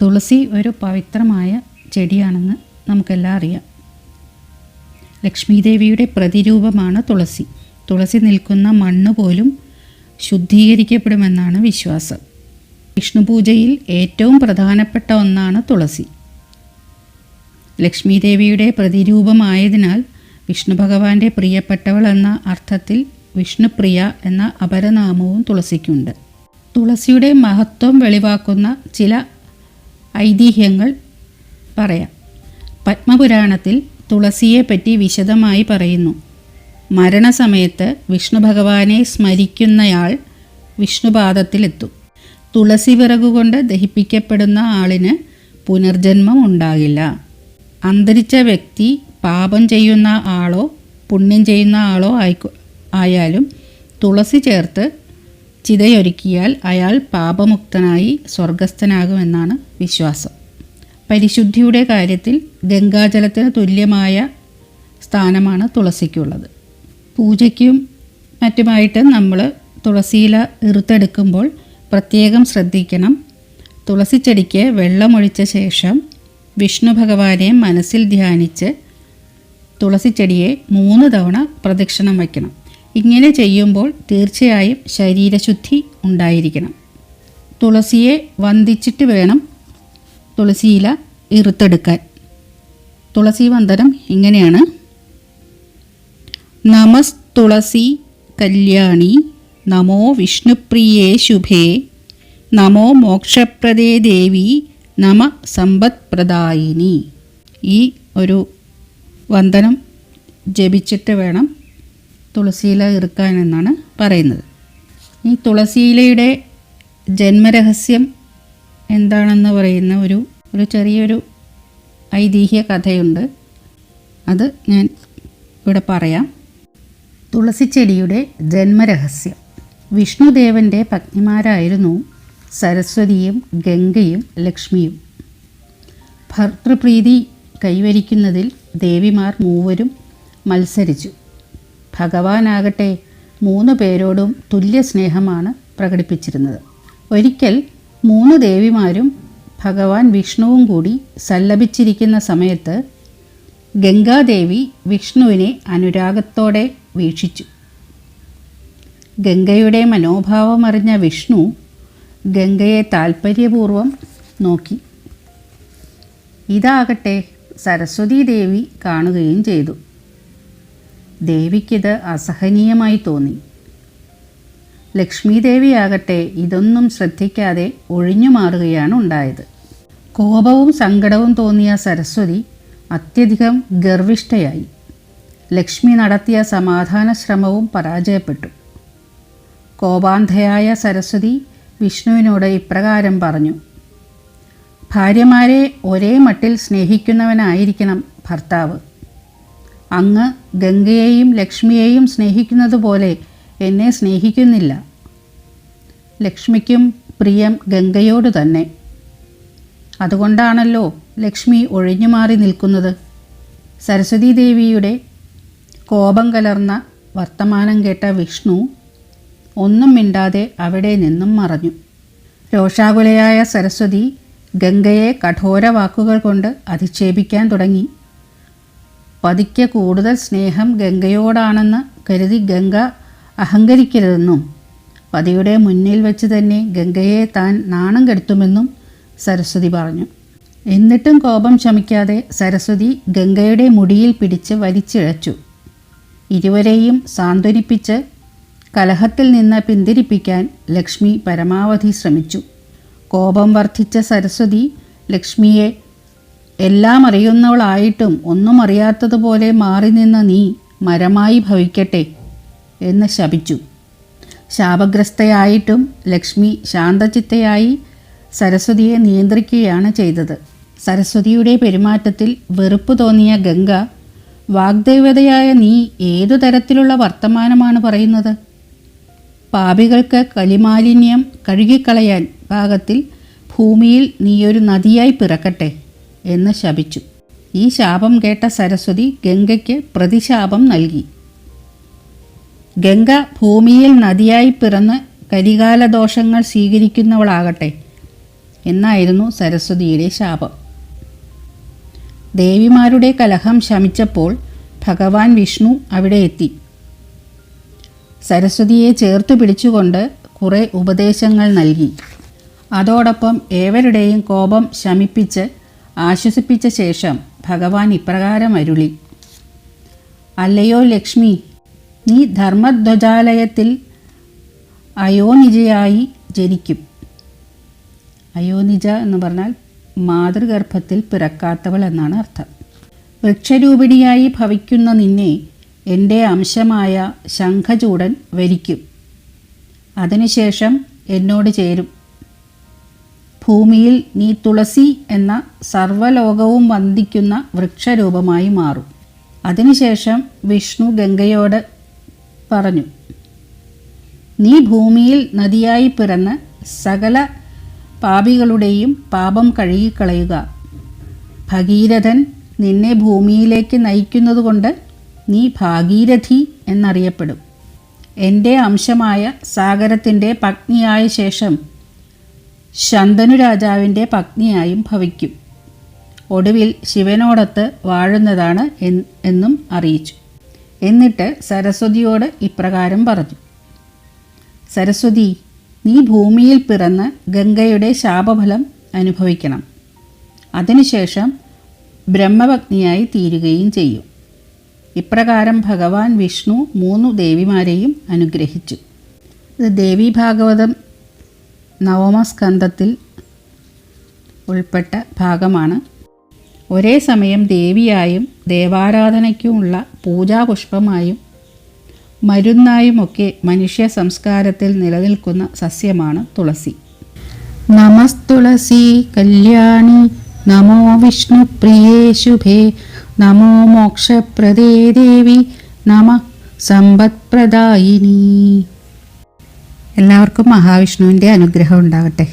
തുളസി ഒരു പവിത്രമായ ചെടിയാണെന്ന് നമുക്കെല്ലാം അറിയാം. ലക്ഷ്മീദേവിയുടെ പ്രതിരൂപമാണ് തുളസി. തുളസി നിൽക്കുന്ന മണ്ണ് പോലും ശുദ്ധീകരിക്കപ്പെടുമെന്നാണ് വിശ്വാസം. വിഷ്ണു പൂജയിൽ ഏറ്റവും പ്രധാനപ്പെട്ട ഒന്നാണ് തുളസി. ലക്ഷ്മീദേവിയുടെ പ്രതിരൂപമായതിനാൽ വിഷ്ണു ഭഗവാന്റെ പ്രിയപ്പെട്ടവൾ എന്ന അർത്ഥത്തിൽ വിഷ്ണുപ്രിയ എന്ന അപരനാമവും തുളസിക്കുണ്ട്. തുളസിയുടെ മഹത്വം വെളിവാക്കുന്ന ചില ഐതിഹ്യങ്ങൾ പറയാം. പത്മപുരാണത്തിൽ തുളസിയെപ്പറ്റി വിശദമായി പറയുന്നു. മരണസമയത്ത് വിഷ്ണു ഭഗവാനെ സ്മരിക്കുന്നയാൾ വിഷ്ണുപാദത്തിലെത്തും. തുളസി വിറകുകൊണ്ട് ദഹിപ്പിക്കപ്പെടുന്ന ആളിന് പുനർജന്മം ഉണ്ടാകില്ല. അന്തരിച്ച വ്യക്തി പാപം ചെയ്യുന്ന ആളോ പുണ്യം ചെയ്യുന്ന ആളോ ആയിക്കോ ആയാലും തുളസി ചേർത്ത് ചിതയൊരുക്കിയാൽ അയാൾ പാപമുക്തനായി സ്വർഗസ്ഥനാകുമെന്നാണ് വിശ്വാസം. പരിശുദ്ധിയുടെ കാര്യത്തിൽ ഗംഗാജലത്തിന് തുല്യമായ സ്ഥാനമാണ് തുളസിക്കുള്ളത്. പൂജയ്ക്കും മറ്റുമായിട്ട് നമ്മൾ തുളസിയില ഇറുത്തെടുക്കുമ്പോൾ പ്രത്യേകം ശ്രദ്ധിക്കണം. തുളസിച്ചെടിക്ക് വെള്ളമൊഴിച്ച ശേഷം വിഷ്ണു ഭഗവാനെ മനസ്സിൽ ധ്യാനിച്ച് തുളസിച്ചെടിയെ മൂന്ന് തവണ പ്രദക്ഷിണം വയ്ക്കണം. ഇങ്ങനെ ചെയ്യുമ്പോൾ തീർച്ചയായും ശരീരശുദ്ധി ഉണ്ടായിരിക്കണം. തുളസിയെ വന്ദിച്ചിട്ട് വേണം തുളസിയില ഇറുത്തെടുക്കാൻ. തുളസി വന്ദനം ഇങ്ങനെയാണ്. നമസ് തുളസി കല്യാണി നമോ വിഷ്ണുപ്രിയേ ശുഭേ നമോ മോക്ഷപ്രദേ ദേവി നമ സമ്പത്പ്രദായിനി. ഈ ഒരു വന്ദനം ജപിച്ചിട്ട് വേണം തുളസിയില ഇറുക്കാൻ എന്നാണ് പറയുന്നത്. ഈ തുളസിയിലയുടെ ജന്മരഹസ്യം എന്താണെന്ന് പറയുന്ന ഒരു ഒരു ചെറിയൊരു ഐതിഹ്യ കഥയുണ്ട്. അത് ഞാൻ ഇവിടെ പറയാം. തുളസി തുളസിച്ചെടിയുടെ ജന്മരഹസ്യം. വിഷ്ണുദേവന്റെ പത്നിമാരായിരുന്നു സരസ്വതിയും ഗംഗയും ലക്ഷ്മിയും. ഭർത്തൃപ്രീതി കൈവരിക്കുന്നതിൽ ദേവിമാർ മൂവരും മത്സരിച്ചു. ഭഗവാനാകട്ടെ മൂന്ന് പേരോടും തുല്യ സ്നേഹമാണ് പ്രകടിപ്പിച്ചിരുന്നത്. ഒരിക്കൽ മൂന്ന് ദേവിമാരും ഭഗവാൻ വിഷ്ണുവും കൂടി സല്ലപിച്ചിരിക്കുന്ന സമയത്ത് ഗംഗാദേവി വിഷ്ണുവിനെ അനുരാഗത്തോടെ വീക്ഷിച്ചു. ഗംഗയുടെ മനോഭാവമറിഞ്ഞ വിഷ്ണു ഗംഗയെ താൽപ്പര്യപൂർവം നോക്കി. ഇതാകട്ടെ സരസ്വതീദേവി കാണുകയും ചെയ്തു. ദേവിക്കിത് അസഹനീയമായി തോന്നി. ലക്ഷ്മീദേവിയാകട്ടെ ഇതൊന്നും ശ്രദ്ധിക്കാതെ ഒഴിഞ്ഞു മാറുകയാണ് ഉണ്ടായത്. കോപവും സങ്കടവും തോന്നിയ സരസ്വതി അത്യധികം ഗർവിഷ്ഠയായി. ലക്ഷ്മി നടത്തിയ സമാധാന ശ്രമവും പരാജയപ്പെട്ടു. കോപാന്ധയായ സരസ്വതി വിഷ്ണുവിനോട് ഇപ്രകാരം പറഞ്ഞു ഭാര്യമാരെ ഒരേ മട്ടിൽ സ്നേഹിക്കുന്നവനായിരിക്കണം ഭർത്താവ്. അങ്ങ് ഗംഗയെയും ലക്ഷ്മിയെയും സ്നേഹിക്കുന്നത് പോലെ എന്നെ സ്നേഹിക്കുന്നില്ല. ലക്ഷ്മിക്കും പ്രിയം ഗംഗയോട് തന്നെ. അതുകൊണ്ടാണല്ലോ ലക്ഷ്മി ഒഴിഞ്ഞു മാറി നിൽക്കുന്നത്. സരസ്വതീ ദേവിയുടെ കോപം കലർന്ന വർത്തമാനം കേട്ട വിഷ്ണു ഒന്നും മിണ്ടാതെ അവിടെ നിന്നും മറഞ്ഞു. രോഷാകുലയായ സരസ്വതി ഗംഗയെ കഠോര വാക്കുകൾ കൊണ്ട് അധിക്ഷേപിക്കാൻ തുടങ്ങി. പതിക്കെ കൂടുതൽ സ്നേഹം ഗംഗയോടാണെന്ന് കരുതി ഗംഗ അഹങ്കരിക്കരുതെന്നും പതിയുടെ മുന്നിൽ വെച്ച് തന്നെ ഗംഗയെ താൻ നാണം കെടുത്തുമെന്നും സരസ്വതി പറഞ്ഞു. എന്നിട്ടും കോപം ശമിക്കാതെ സരസ്വതി ഗംഗയുടെ മുടിയിൽ പിടിച്ച് വലിച്ചിഴച്ചു. ഇരുവരെയും സാന്ത്വനിപ്പിച്ച് കലഹത്തിൽ നിന്ന് പിന്തിരിപ്പിക്കാൻ ലക്ഷ്മി പരമാവധി ശ്രമിച്ചു. കോപം വർദ്ധിച്ച സരസ്വതി ലക്ഷ്മിയെ എല്ലാം അറിയുന്നവളായിട്ടും ഒന്നും അറിയാത്തതുപോലെ മാറി നിന്ന നീ മരമായി ഭവിക്കട്ടെ എന്ന് ശപിച്ചു. ശാപഗ്രസ്തയായിട്ടും ലക്ഷ്മി ശാന്തചിത്തയായി സരസ്വതിയെ നിയന്ത്രിക്കുകയാണ് ചെയ്തത്. സരസ്വതിയുടെ പെരുമാറ്റത്തിൽ വെറുപ്പ് തോന്നിയ ഗംഗ വാഗ്ദേവതയായ നീ ഏതു തരത്തിലുള്ള വർത്തമാനമാണ് പറയുന്നത്? പാപികൾക്ക് കലിമാലിന്യം കഴുകിക്കളയാൻ ഭാഗത്തിൽ ഭൂമിയിൽ നീയൊരു നദിയായി പിറക്കട്ടെ. എന്ന് ശപിച്ചു. ഈ ശാപം കേട്ട സരസ്വതി ഗംഗയ്ക്ക് പ്രതിശാപം നൽകി. ഗംഗ ഭൂമിയിൽ നദിയായി പിറന്ന് കരികാലദോഷങ്ങൾ സ്വീകരിക്കുന്നവളാകട്ടെ എന്നായിരുന്നു സരസ്വതിയുടെ ശാപം. ദേവിമാരുടെ കലഹം ശമിച്ചപ്പോൾ ഭഗവാൻ വിഷ്ണു അവിടെ എത്തി. സരസ്വതിയെ ചേർത്ത് പിടിച്ചുകൊണ്ട് കുറേ ഉപദേശങ്ങൾ നൽകി. അതോടൊപ്പം ഏവരുടെയും കോപം ശമിപ്പിച്ച് ആശ്വസിപ്പിച്ച ശേഷം ഭഗവാൻ ഇപ്രകാരം അരുളി. അല്ലയോ ലക്ഷ്മി നീ ധർമ്മധ്വജാലയത്തിൽ അയോനിജയായി ജനിക്കും. അയോനിജ എന്ന് പറഞ്ഞാൽ മാതൃഗർഭത്തിൽ പിറക്കാത്തവൾ എന്നാണ് അർത്ഥം. വൃക്ഷരൂപിണിയായി ഭവിക്കുന്ന നിന്നെ എന്റെ അംശമായ ശംഖചൂടൻ വരിക്കും. അതിനുശേഷം എന്നോട് ചേരും. ഭൂമിയിൽ നീ തുളസി എന്ന സർവലോകവും വന്ദിക്കുന്ന വൃക്ഷരൂപമായി മാറും. അതിനുശേഷം വിഷ്ണു ഗംഗയോട് പറഞ്ഞു നീ ഭൂമിയിൽ നദിയായി പിറന്ന് സകല പാപികളുടെയും പാപം കഴുകിക്കളയുക. ഭഗീരഥൻ നിന്നെ ഭൂമിയിലേക്ക് നയിക്കുന്നതുകൊണ്ട് നീ ഭാഗീരഥി എന്നറിയപ്പെടും. എന്റെ അംശമായ സാഗരത്തിന്റെ പത്നിയായ ശേഷം ശന്തനു രാജാവിന്റെ പത്നിയായും ഭവിക്കും. ഒടുവിൽ ശിവനോടൊത്ത് വാഴുന്നതാണ് എന്നും അറിയിച്ചു. എന്നിട്ട് സരസ്വതിയോട് ഇപ്രകാരം പറഞ്ഞു. സരസ്വതി നീ ഭൂമിയിൽ പിറന്ന് ഗംഗയുടെ ശാപഫലം അനുഭവിക്കണം. അതിനുശേഷം ബ്രഹ്മഭഗ്നിയായി തീരുകയും ചെയ്യും. ഇപ്രകാരം ഭഗവാൻ വിഷ്ണു മൂന്നു ദേവിമാരെയും അനുഗ്രഹിച്ചു. ദേവി ഭാഗവതം നവമസ്കന്ധത്തിൽ ഉൾപ്പെട്ട ഭാഗമാണ്. ഒരേ സമയം ദേവിയായും ദേവാരാധനയ്ക്കുമുള്ള പൂജാപുഷ്പമായും മരുന്നായുമൊക്കെ മനുഷ്യ സംസ്കാരത്തിൽ നിലനിൽക്കുന്ന സസ്യമാണ് തുളസി. നമസ്തുളസി കല്യാണി നമോ വിഷ്ണു പ്രിയേ ശുഭേ നമോ മോക്ഷപ്രദേ ദേവി നമ സമ്പത്പ്രദായിനി. എല്ലാവർക്കും മഹാവിഷ്ണുവിന്റെ അനുഗ്രഹം ഉണ്ടാകട്ടെ.